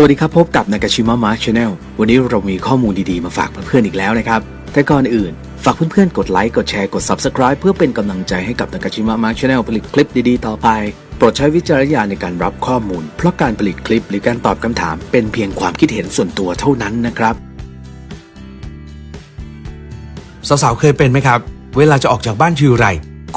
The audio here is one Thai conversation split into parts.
สวัสดีครับ พบกับนากาชิมะมาร์ชแนลวันนี้เรามีข้อมูลดีๆ มาฝากเพื่อนๆอีกแล้วนะครับ แต่ก่อนอื่น ฝากเพื่อนๆ กดไลค์ กดแชร์ กด Subscribe เพื่อเป็นกำลังใจให้กับนากาชิมะมาร์ชแนลผลิตคลิปดีๆ ต่อไป โปรดใช้วิจารณญาณในการรับข้อมูล เพราะการผลิตคลิปหรือการตอบคำถาม เป็นเพียงความคิดเห็นส่วนตัวเท่านั้นนะครับ สาวๆ เคยเป็นไหมครับ เวลาจะออกจากบ้านทีไร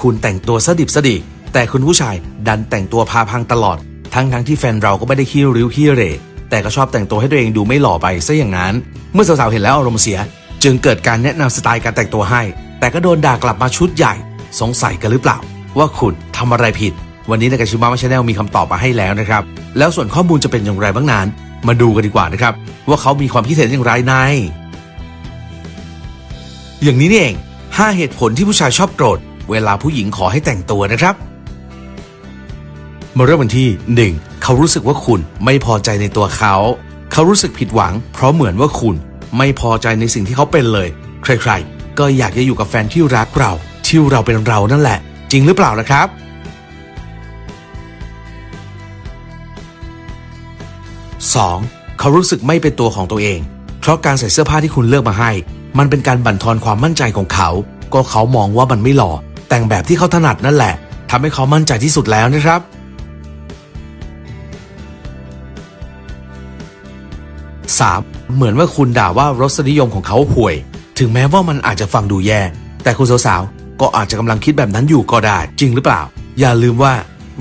คุณแต่งตัวสดิบสดี แต่คุณผู้ชายดันแต่งตัวพาพังตลอด ทั้งทั้งๆที่แฟนเราก็ไม่ได้ขี้ริ้วขี้เหร่ แต่ก็ชอบแต่งตัวให้ตัวเองดูไม่หล่อไปซะอย่างนั้น เมื่อสาวๆเห็นแล้วอารมณ์เสีย จึงเกิดการแนะนำสไตล์การแต่งตัวให้ แต่ก็โดนด่ากลับมาชุดใหญ่ สงสัยกันหรือเปล่า ว่าคุณทำอะไรผิด วันนี้ในกาชิมะชาแนลมีคำตอบมาให้แล้วนะครับ แล้วส่วนข้อมูลจะเป็นอย่างไรบ้างนั้น มาดูกันดีกว่านะครับ ว่าเขามีความคิดเห็นอย่างไรใน อย่างนี้นี่เอง 5 เหตุผลที่ผู้ชายชอบโกรธเวลาผู้หญิงขอให้แต่งตัวนะครับ มาเริ่มกันที่ 1. เขารู้สึกว่าคุณไม่พอใจในตัวเขา เขารู้สึกผิดหวัง เพราะเหมือนว่าคุณไม่พอใจในสิ่งที่เขาเป็นเลย ใครๆ ก็อยากจะอยู่กับแฟนที่รักเรา ที่เราเป็นเรานั่นแหละ จริงหรือเปล่านะครับ 2. เขารู้สึกไม่เป็นตัวของตัวเอง เพราะการใส่เสื้อผ้าที่คุณเลือกมาให้ มันเป็นการบั่นทอนความมั่นใจของเขา ก็เขามองว่ามันไม่หล่อ แต่งแบบที่เขาถนัดนั่นแหละทำให้เขามั่นใจที่สุดแล้วนะครับ 3. เหมือนว่าคุณด่าว่ารสนิยมของเขาห่วย ถึงแม้ว่ามันอาจจะฟังดูแย่ แต่คุณสาวๆก็อาจจะกำลังคิดแบบนั้นอยู่ก็ได้ จริงหรือเปล่า อย่าลืมว่า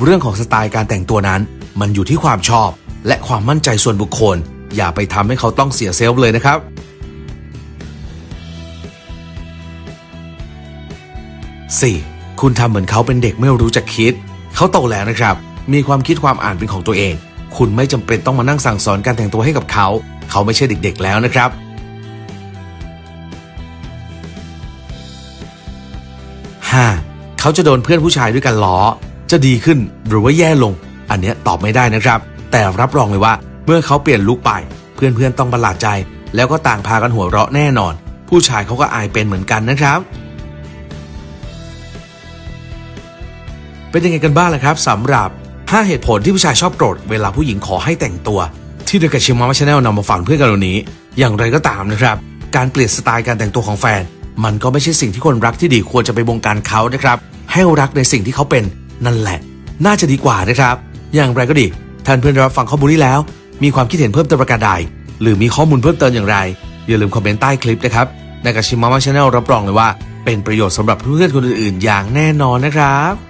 เรื่องของสไตล์การแต่งตัวนั้น มันอยู่ที่ความชอบ และความมั่นใจส่วนบุคคล อย่าไปทำให้เขาต้องเสียเซลฟ์เลยนะครับ 4. คุณทำเหมือนเขาเป็นเด็กไม่รู้จักคิด เขาโตแล้วนะครับ มีความคิดความอ่านเป็นของตัวเอง คุณไม่จำเป็นต้องมานั่งสั่งสอนการแต่งตัวให้กับเขา เขาไม่ใช่เด็กๆแล้วนะครับ 5. เขาจะโดนเพื่อนผู้ชายด้วยกันล้อ จะดีขึ้นหรือว่าแย่ลง อันเนี้ยตอบไม่ได้นะครับ แต่รับรองเลยว่า เมื่อเขาเปลี่ยนลุคไป เพื่อนๆต้องประหลาดใจ แล้วก็ต่างพากันหัวเราะแน่นอน ผู้ชายเขาก็อายเป็นเหมือนกันนะครับเป็นยังไงกันบ้างล่ะครับสำหรับ 5 เหตุผลที่ผู้ชายชอบโกรธเวลาผู้หญิงขอให้แต่งตัว ที่เดอะกชิมะชาแนลนำมาฝากเพื่อนกันวันนี้ อย่างไรก็ตามนะครับ การเปลี่ยนสไตล์การแต่งตัวของแฟน มันก็ไม่ใช่สิ่งที่คนรักที่ดีควรจะไปบงการเขานะครับ ให้รักในสิ่งที่เขาเป็นนั่นแหละ น่าจะดีกว่านะครับ อย่างไรก็ดี ท่านเพื่อนรับฟังข้อมูลนี้แล้ว มีความคิดเห็นเพิ่มเติมประการใด หรือมีข้อมูลเพิ่มเติมอย่างไร อย่าลืมคอมเมนต์ใต้คลิปนะครับในกชิมะชาแนลรับรองเลยว่า เป็นประโยชน์สำหรับเพื่อนๆคนอื่นๆ อย่างแน่นอนนะครับ